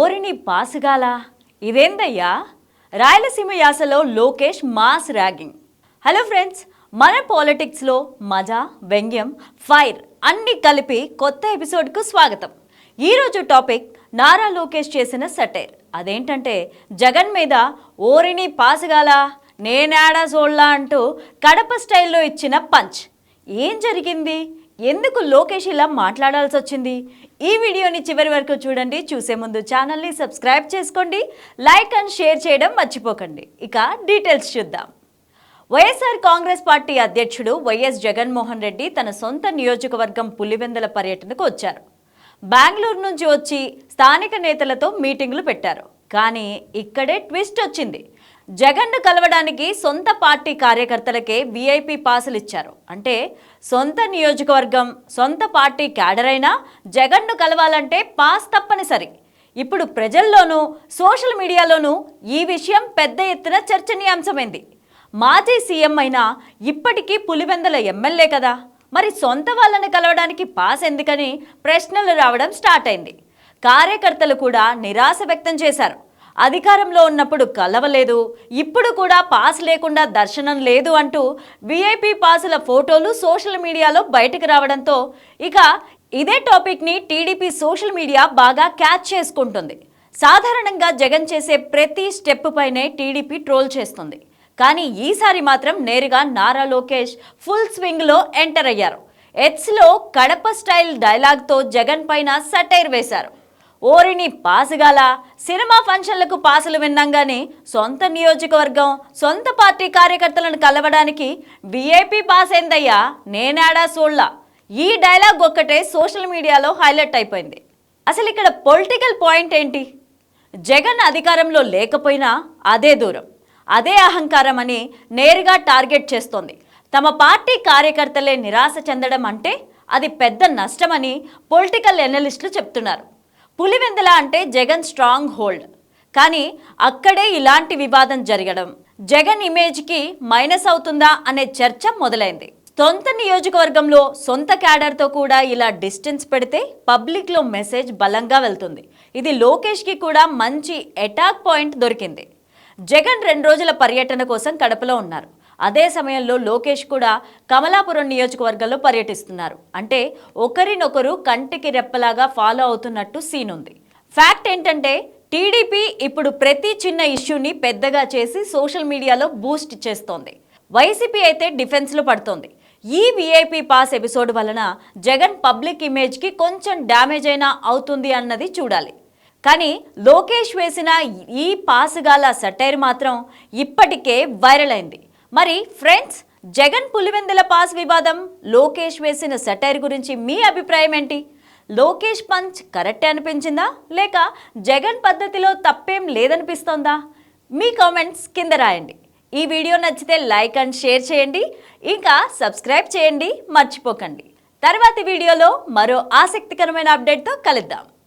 ఓరిని పాసుగాల? ఇదేందయ్యా? Rayalaseema యాసలో Lokesh mass ragging. Hello friends మన పాలిటిక్స్లో మజా వ్యంగ్యం ఫైర్ అన్ని కలిపి కొత్త ఎపిసోడ్కు స్వాగతం. ఈరోజు టాపిక్ నారా లోకేష్ చేసిన సటైర్. అదేంటంటే జగన్ మీద ఓరిని పాసుగాల నేనాడా సోళ్ళా అంటూ కడప స్టైల్లో ఇచ్చిన పంచ్. ఏం జరిగింది? ఎందుకు లోకేష్ ఇలా మాట్లాడాల్సి వచ్చింది? ఈ వీడియోని చివరి వరకు చూడండి చూసే ముందు ఛానల్ని సబ్స్క్రైబ్ చేసుకోండి లైక్ అండ్ షేర్ చేయడం మర్చిపోకండి. ఇక డీటెయిల్స్ చూద్దాం. వైఎస్ఆర్ కాంగ్రెస్ పార్టీ అధ్యక్షుడు వైఎస్ జగన్మోహన్ రెడ్డి తన సొంత నియోజకవర్గం పులివెందల పర్యటనకు వచ్చారు. బెంగళూరు నుంచి వచ్చి స్థానిక నేతలతో మీటింగులు పెట్టారు. కానీ ఇక్కడే ట్విస్ట్ వచ్చింది. జగన్ను కలవడానికి సొంత పార్టీ కార్యకర్తలకే వీఐపీ పాసులు ఇచ్చారు. అంటే సొంత నియోజకవర్గం సొంత పార్టీ క్యాడర్ అయినా జగన్ను కలవాలంటే పాస్ తప్పనిసరి. ఇప్పుడు ప్రజల్లోనూ సోషల్ మీడియాలోనూ ఈ విషయం పెద్ద ఎత్తున చర్చనీయాంశమైంది. మాజీ సీఎం అయినా ఇప్పటికీ పులివెందల ఎమ్మెల్యే కదా. మరి సొంత వాళ్ళని కలవడానికి పాస్ ఎందుకని ప్రశ్నలు రావడం స్టార్ట్ అయింది. కార్యకర్తలు కూడా నిరాశ వ్యక్తం చేశారు. అధికారంలో ఉన్నప్పుడు కలవలేదు ఇప్పుడు కూడా పాస్ లేకుండా దర్శనం లేదు అంటూ విఐపి పాసుల ఫోటోలు సోషల్ మీడియాలో బయటకు రావడంతో ఇక ఇదే టాపిక్ని టీడీపీ సోషల్ మీడియా బాగా క్యాచ్ చేసుకుంటుంది. సాధారణంగా జగన్ చేసే ప్రతి స్టెప్ పైనే టీడీపీ ట్రోల్ చేస్తుంది. కానీ ఈసారి మాత్రం నేరుగా నారా లోకేష్ ఫుల్ స్వింగ్లో ఎంటర్ అయ్యారు. ఎట్స్లో కడప స్టైల్ డైలాగ్తో జగన్ పైన సటైర్ వేశారు. ఓరిని పాసుగాల సినిమా ఫంక్షన్లకు పాసులు విన్నాగానే సొంత నియోజకవర్గం సొంత పార్టీ కార్యకర్తలను కలవడానికి విఐపి పాస్ ఏందయ్యా నేనాడా సోళ్ళ. ఈ డైలాగ్ ఒక్కటే సోషల్ మీడియాలో హైలైట్ అయిపోయింది. అసలు ఇక్కడ పొలిటికల్ పాయింట్ ఏంటి? జగన్ అధికారంలో లేకపోయినా అదే దూరం. అదే అహంకారం అని నేరుగా టార్గెట్ చేస్తోంది. తమ పార్టీ కార్యకర్తలే నిరాశ చెందడం అంటే అది పెద్ద నష్టమని పొలిటికల్ ఎనలిస్టులు చెప్తున్నారు. పులివెందుల అంటే జగన్ స్ట్రాంగ్ హోల్డ్. కానీ అక్కడే ఇలాంటి వివాదం జరగడం జగన్ ఇమేజ్కి మైనస్ అవుతుందా అనే చర్చ మొదలైంది. సొంత నియోజకవర్గంలో సొంత క్యాడర్తో కూడా ఇలా డిస్టెన్స్ పెడితే పబ్లిక్లో మెసేజ్ బలంగా వెళ్తుంది. ఇది లోకేష్కి కూడా మంచి అటాక్ పాయింట్ దొరికింది. జగన్ రెండు రోజుల పర్యటన కోసం కడపలో ఉన్నారు. అదే సమయంలో లోకేష్ కూడా కమలాపురం నియోజకవర్గంలో పర్యటిస్తున్నారు. అంటే ఒకరినొకరు కంటికి రెప్పలాగా ఫాలో అవుతున్నట్టు సీన్ ఉంది. ఫ్యాక్ట్ ఏంటంటే టీడీపీ ఇప్పుడు ప్రతి చిన్న ఇష్యూని పెద్దగా చేసి సోషల్ మీడియాలో బూస్ట్ చేస్తోంది. వైసీపీ అయితే డిఫెన్స్లో పడుతోంది. ఈ విఐపీ పాస్ ఎపిసోడ్ వలన జగన్ పబ్లిక్ ఇమేజ్కి కొంచెం డ్యామేజ్ అయినా అవుతుంది అన్నది చూడాలి. కానీ లోకేష్ వేసిన ఈ పాసుగాల సటైర్ మాత్రం ఇప్పటికే వైరల్ అయింది. మరి ఫ్రెండ్స్ జగన్ పులివెందుల పాస్ వివాదం లోకేష్ వేసిన సటైర్ గురించి మీ అభిప్రాయం ఏంటి? లోకేష్ పంచ్ కరెక్ట్ అనిపించిందా? లేక జగన్ పద్ధతిలో తప్పేం లేదనిపిస్తోందా? మీ కామెంట్స్ కింద రాయండి. ఈ వీడియో నచ్చితే లైక్ అండ్ షేర్ చేయండి. ఇంకా సబ్స్క్రైబ్ చేయండి మర్చిపోకండి. తర్వాతి వీడియోలో మరో ఆసక్తికరమైన అప్డేట్తో కలుద్దాం.